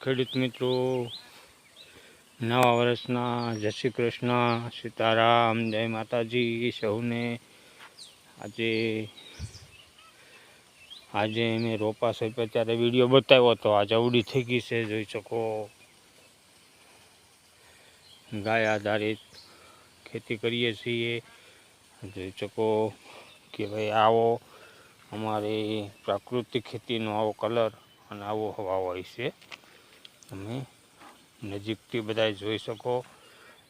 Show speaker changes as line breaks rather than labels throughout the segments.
ખેડૂત મિત્રો, નવા વર્ષના જય શ્રી કૃષ્ણ, સીતારામ, જય માતાજી, સૌને આજે આજે મેં રોપા સાહેબ ત્યારે વીડિયો બતાવ્યો હતો. આજે અવડી થઈ ગઈ છે, જોઈ શકો. ગાય આધારિત ખેતી કરીએ છીએ. જોઈ શકો કે ભાઈ આવો અમારી પ્રાકૃતિક ખેતીનો આવો કલર અને આવો હવા હોય છે. તમે નજીકથી બધા જોઈ શકો.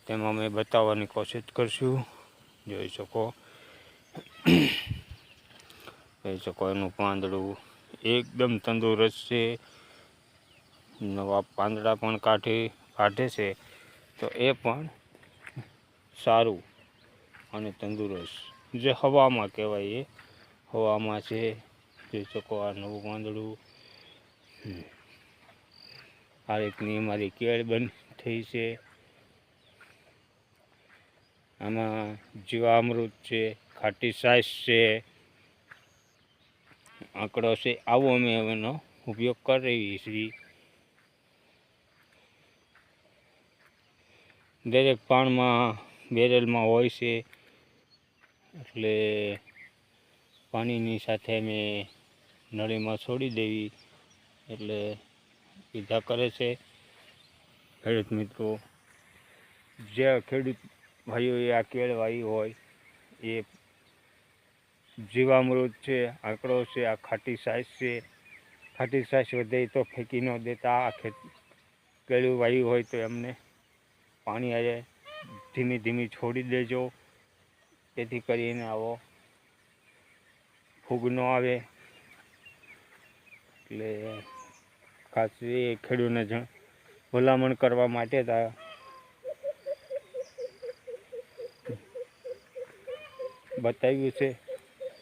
તેમાં અમે બતાવવાની કોશિશ કરશું. જોઈ શકો. જોઈ શકો એનું પાંદડું એકદમ તંદુરસ્ત છે. નવા પાંદડા પણ કાઢે કાઢે છે. તો એ પણ સારું અને તંદુરસ્ત. જે હવામાં કહેવાય એ હવામાં છે. જોઈ શકો આ નવું પાંદડું. આ રીતની અમારી કેળ બંધ થઈ છે. આમાં જીવામૃત છે, ખાટી સાઈઝ છે, આંકડો છે, આવો અમે એનો ઉપયોગ કરી છીએ. દરેક પાણમાં બેરલમાં હોય છે, એટલે પાણીની સાથે અમે નળીમાં છોડી દેવી, એટલે પીધા કરે છે. ખેડૂત મિત્રો, જે ખેડૂત ભાઈઓએ આ કેળ વાવી હોય, એ જીવામૃત છે, આંકડો છે, આ ખાટી સાઈઝ છે. ખાટી સાઇઝ વધે તો ફેંકી ન દેતા. આ ખેત કેળું વાયુ હોય તો એમને પાણી આજે ધીમી ધીમી છોડી દેજો. તેથી કરીને આવો ફૂગ ન આવે. એટલે ખાસ એ ખેડૂતને જણ ભલામણ કરવા માટે જ બતાવ્યું છે.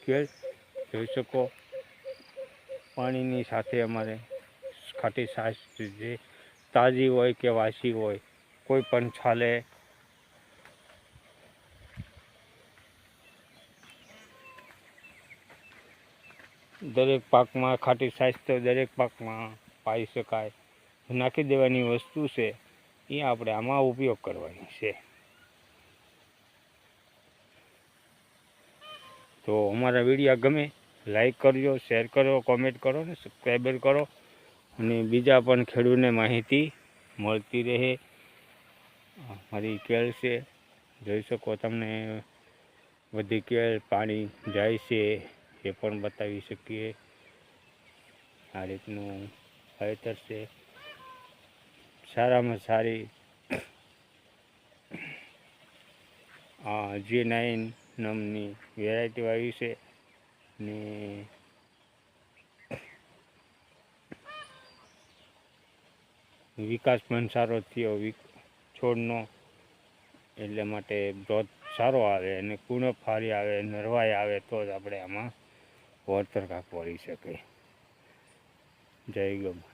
કે જોઈ શકો, પાણીની સાથે અમારે ખાટી છાશ જે તાજી હોય કે વાસી હોય, કોઈ પણ છાલે દરેક પાકમાં ખાટી છાશ તો દરેક પાકમાં પાઈ શકાય. નાખી દેવાની વસ્તુ છે, એ આપણે આમાં ઉપયોગ કરવાની છે. તો અમારા વિડીયા ગમે લાઈક કરજો શેર કરો કોમેન્ટ કરો ને સબસ્ક્રાઈબર કરો. અને બીજા પણ ખેડૂતને માહિતી મળતી રહે. મારી કેળ છે, જોઈ શકો તમને બધી કેળ પાણી જાય છે, એ પણ બતાવી શકીએ. આ રીતનું વાવેતર છે. સારામાં સારી જે નાઇન નામની વેરાયટી વાવી છે ને વિકાસ પણ સારો થયો. છોડનો એટલે માટે ગ્રોથ સારો આવે અને કુણફારી આવે, નરવાઈ આવે તો જ આપણે આમાં વળતર કાંક વળી શકે જય ગમ.